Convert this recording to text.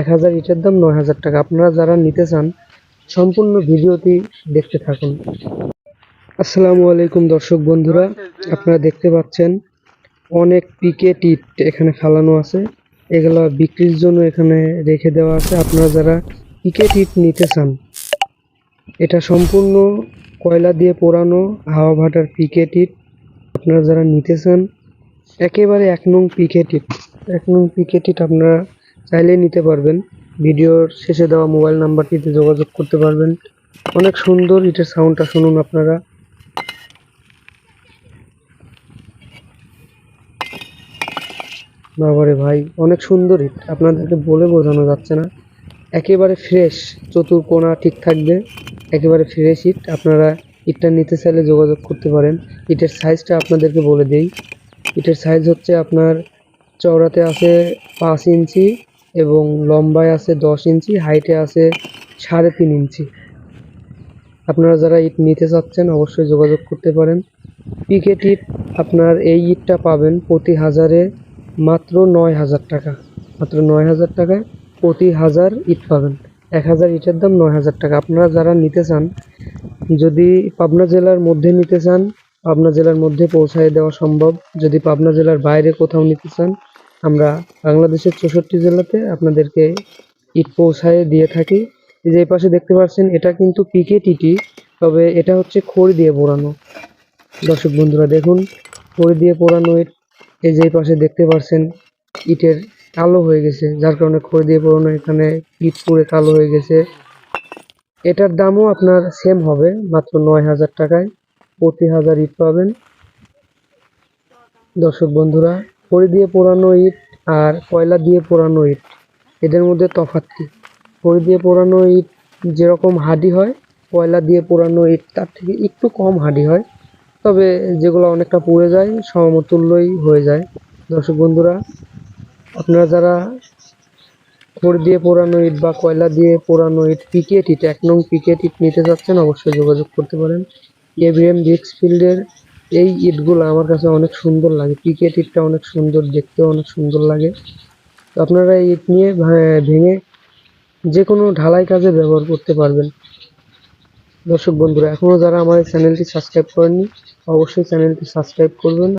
এক হাজার ইটের দাম নয় হাজার টাকা। আপনারা যারা নিতে চান, সম্পূর্ণ ভিডিওটি দেখতে থাকুন। আসসালামু আলাইকুম দর্শক বন্ধুরা, আপনারা দেখতে পাচ্ছেন অনেক পিকেট ইট এখানে ফেলানো আছে। এগুলো বিক্রির জন্য এখানে রেখে দেওয়া আছে। আপনারা যারা পিকেট ইট নিতে চান, এটা সম্পূর্ণ কয়লা দিয়ে পোড়ানো হাওয়া ভাটার পিকেট ইট। আপনারা যারা নিতে চান, একেবারে এক নং পিকেট ইট। এক নং পিকেট ইট আপনারা চাইলেই নিতে পারবেন। ভিডিওর শেষে দেওয়া মোবাইল নাম্বারটিতে যোগাযোগ করতে পারবেন। অনেক সুন্দর ইটের সাউন্ডটা শুনুন আপনারা। বাবারে ভাই, অনেক সুন্দর হিট আপনাদেরকে বলে বোঝানো যাচ্ছে না। একেবারে ফ্রেশ চতুর্কোণা ঠিক থাকবে। একেবারে ফ্রেশ হিট আপনারা ইটটা নিতে চাইলে যোগাযোগ করতে পারেন। ইটের সাইজটা আপনাদেরকে বলে দেই। ইটের সাইজ হচ্ছে আপনার চওড়াতে আছে পাঁচ ইঞ্চি এবং লম্বায় আছে দশ ইঞ্চি, হাইটে আছে সাড়ে তিন ইঞ্চি। আপনারা যারা ইট নিতে চাচ্ছেন অবশ্যই যোগাযোগ করতে পারেন। পিকেট ইট আপনার এই ইটটা পাবেন প্রতি হাজারে মাত্র নয় হাজার টাকা। মাত্র নয় হাজার টাকায় প্রতি হাজার ইট পাবেন। এক হাজার ইটের দাম নয় হাজার টাকা। আপনারা যারা নিতে চান, যদি পাবনা জেলার মধ্যে নিতে চান, পাবনা জেলার মধ্যে পৌঁছায় দেওয়া সম্ভব। যদি পাবনা জেলার বাইরে কোথাও নিতে চান আমরা বাংলাদেশের চৌষট্টি জেলাতে আপনাদেরকে ইট পৌঁছায় দিয়ে থাকি। এই যে পাশে দেখতে পাচ্ছেন, এটা কিন্তু পিকেট ইটি তবে এটা হচ্ছে খড়ি দিয়ে পোড়ানো। দর্শক বন্ধুরা, দেখুন, খড়ি দিয়ে পোড়ানো ইট। এই যে পাশে দেখতে পাচ্ছেন, ইটের কালো হয়ে গেছে, যার কারণে খড়ি দিয়ে পোড়ানো এখানে ইট পুড়ে কালো হয়ে গেছে। এটার দামও আপনার সেম হবে, মাত্র নয় হাজার টাকায়। প্রতি হাজার ইট পাবেন। দর্শক বন্ধুরা খড়ি দিয়ে পোড়ানো ইট আর কয়লা দিয়ে পোড়ানো ইট। এদের মধ্যে তফাৎ কি? খড়ি দিয়ে পোড়ানো ইট যেরকম হাডি হয়, কয়লা দিয়ে পোড়ানো ইট তার থেকে একটু কম হাডি হয়। তবে যেগুলো অনেকটা পুড়ে যায়, সমতুল্যই হয়ে যায়। দর্শক বন্ধুরা, আপনারা যারা খড় দিয়ে পোড়ানো ইট বা কয়লা দিয়ে পোড়ানো ইট পিকেট ইট এক নং পিকেট ইট নিতে চাচ্ছেন অবশ্যই যোগাযোগ করতে পারেন। এভিএম ডিক্স ফিল্ডের এই ইটগুলো আমার কাছে অনেক সুন্দর লাগে। ক্রিকেট ইটটা অনেক সুন্দর, দেখতেও অনেক সুন্দর লাগে। তো আপনারা এই ইট নিয়ে ভেঙে যে কোনো ঢালাই কাজে ব্যবহার করতে পারবেন। দর্শক বন্ধুরা এখনও যারা আমার চ্যানেলটি সাবস্ক্রাইব করেননি, অবশ্যই চ্যানেলটি সাবস্ক্রাইব করবেন।